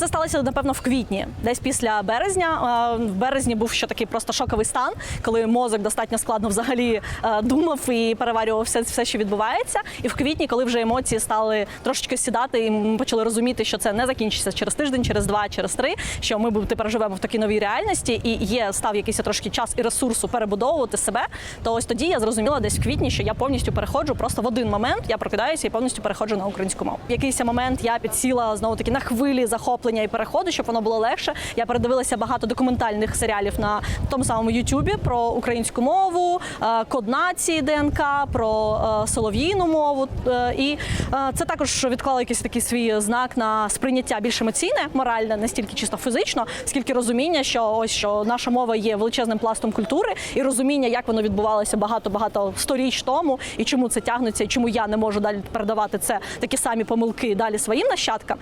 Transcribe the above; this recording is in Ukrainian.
Це сталося напевно в квітні, десь після березня. В березні був ще такий просто шоковий стан, коли мозок достатньо складно взагалі е, думав і переварював все, все, що відбувається. І в квітні, коли вже емоції стали трошечки сідати, і ми почали розуміти, що це не закінчиться через тиждень, через два, через три. Що ми тепер живемо в такій новій реальності, і є став якийсь трошки час і ресурсу перебудовувати себе. То ось тоді я зрозуміла десь в квітні, що я повністю переходжу просто в один момент. Я прокидаюся і повністю переходжу на українську мову. В якийсь момент я підсіла знову таки на хвилі захоплення і переходу, щоб воно було легше. Я передивилася багато документальних серіалів на тому самому Ютубі про українську мову, е, код нації ДНК, про е, солов'їну мову. Е, І це також відклало якийсь такий свій знак на сприйняття більш емоційне, моральне, не стільки чисто фізично, скільки розуміння, що ось що наша мова є величезним пластом культури, і розуміння, як воно відбувалося багато багато сторіч тому, і чому це тягнеться, і чому я не можу далі передавати це такі самі помилки далі своїм нащадкам.